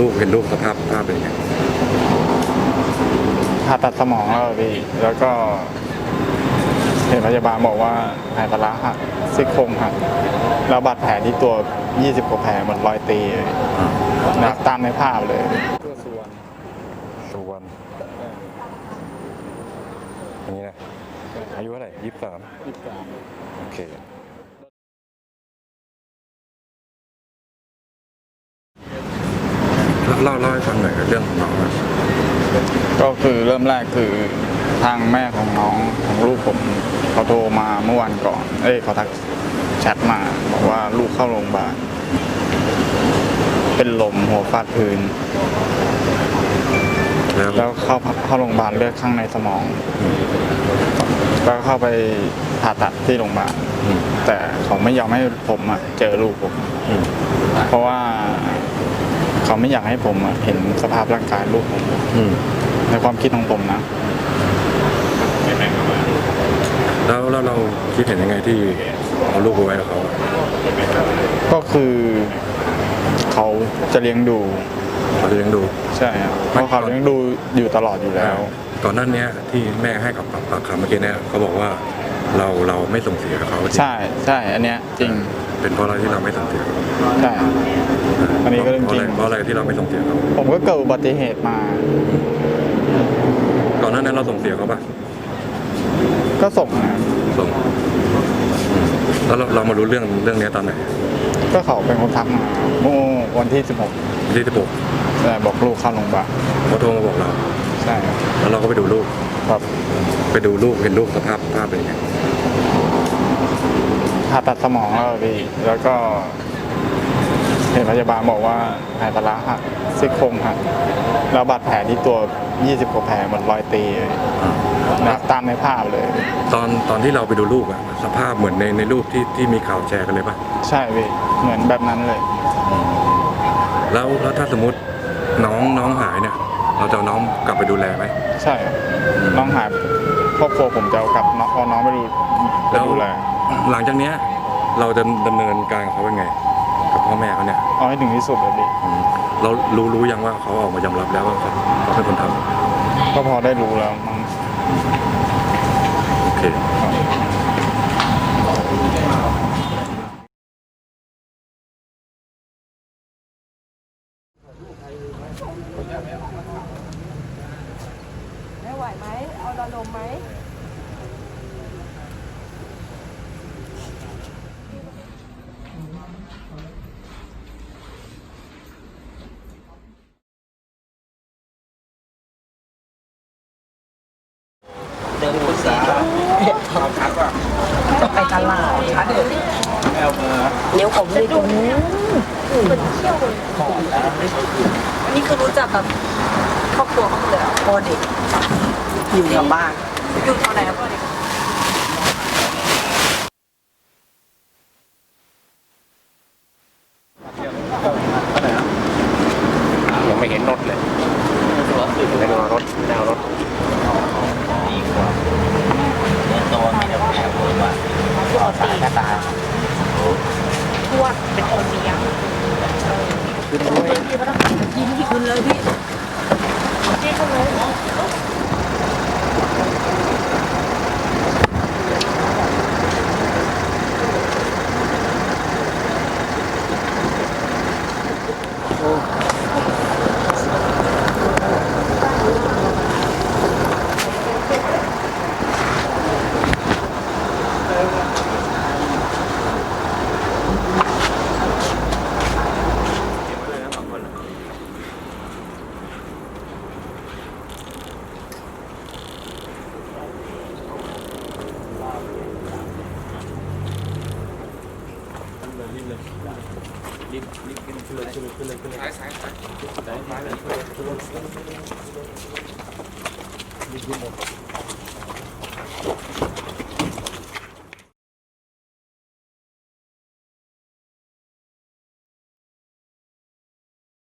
ลูกเห็นลูกสภาพภาพเป็นยังไงผ่าตัดสมองแล้วอะพี่ แล้วก็ เห็นพยาบาลบอกว่าหายปลาร้าหักซี่โครงหักแล้วบาดแผลที่ตัว 20กว่าแผลเหมือนรอยตีเลยอ่านะตามในภาพเลยตัวส่วนส่วนอย่างนี้นะ อายุเท่าไหร่ยี่สิบสามยี่สิบสามโอเค เล่าเล่าให้ฟังหน่อยเรื่องของน้องอะก็คือเริ่มแรกคือทางแม่ของน้องของลูกผมเขาโทรมาเมื่อวันก่อน เอ้ยเขาทักแชทมา บอกว่าลูกเข้าโรงพยาบาลเป็นลมหัวฟาดพื้น แล้วแล้วเข้าเข้าโรงพยาบาลเลือดข้างในสมองแล้วเข้าไปผ่าตัดที่โรงพยาบาลอืมแต่เขาไม่ยอมให้ผมอะเจอลูกผมอืมเพราะว่า เขาไม่อยากให้ผมอะเห็นสภาพร่างกายลูกผมอืมในความคิดของผมนะ แล้วแล้วเราคิดเห็นยังไงที่เอาลูกไปไว้กับเขาอะก็คือเขาจะเลี้ยงดู เขาจะเลี้ยงดู ใช่ครับเพราะเขาเลี้ยงดูอยู่ตลอดอยู่แล้ว ก่อนหน้าเนี้ยที่แม่ให้กับปากคำเมื่อกี้เนี่ยเขาบอกว่าเราเราไม่ส่งเสียกับเขาจริงใช่ใช่อันเนี้ยจริงเป็นเพราะอะไรที่เราไม่ส่งเสียเขาใช่ อันนี้ก็เรื่องจริงเพราะอะไรเพราะอะไรที่เราไม่ส่งเสียเขาผมก็เกิดอุบัติเหตุมา ก่อนหน้านั้นเราส่งเสียเขาปะก็ส่งนะส่งแล้วเราเรามารู้เรื่องเรื่องเนี้ยตอนไหนก็เขาเป็นคนทักมาเมื่อวันที่ที่ที่บอก16แต่บอกลูกเข้าโรงพยาบาลเขาโทรมาบอกเรา ใช่ครับแล้วเราก็ไปดูลูก ครับไปดูลูกเห็นลูกสภาพภาพเป็นยังไงผ่าตัดสมองแล้วอะพี่แล้วก็ เห็นพยาบาลบอกว่าหายปลาร้าหักซี่โครงหักแล้วบาดแผลที่ตัว 20กว่าแผลเหมือนรอยตีเลยอ่านะตามในภาพเลย ตอนตอนที่เราไปดูลูกอะสภาพเหมือนในในรูปที่ที่มีข่าวแชร์กันเลยปะใช่พี่เหมือนแบบนั้นเลย แล้วแล้วถ้าสมมติน้องน้องหายเนี่ย เราจะเอาน้องกลับไปดูแลไหมใช่ครับน้องหายครอบครัวผมจะเอากลับน้องเอาน้องไปดูไปแล้วดูแล หลังจากเนี้ยเราจะดำเนินการกับเขาเป็นไง กับพ่อแม่เขาเนี่ยเอาให้ถึงที่สุดเลยพี่อืมเรารู้รู้ยังว่าเขาออกมายอมรับแล้วว่าเขาเขาเป็นคนทำก็พอได้รู้แล้วมั้งโอเคไม่ไหวไหม เอาดอนมไหม จะไปตลาดเดี๋ยวผมเลยตรงนี้เหมือนเที่ยวเลยอันนี้คือรู้จักกับครอบครัวเขาหมดเลยเหรอพ่อเด็กอยู่กับบ้านอยู่แถวไหนครับพ่อเด็กยังไม่เห็นรถเลยไม่ดูรถไม่ได้เอารถดีกว่าตัวมีแต่แผลเพิ่มอะ เอาตายก็ตายทวดเป็นคนเลี้ยงขึ้นด้วยยินที่คุณเลยพี่พี่เขาเลย lip lip কিনে চলে চলে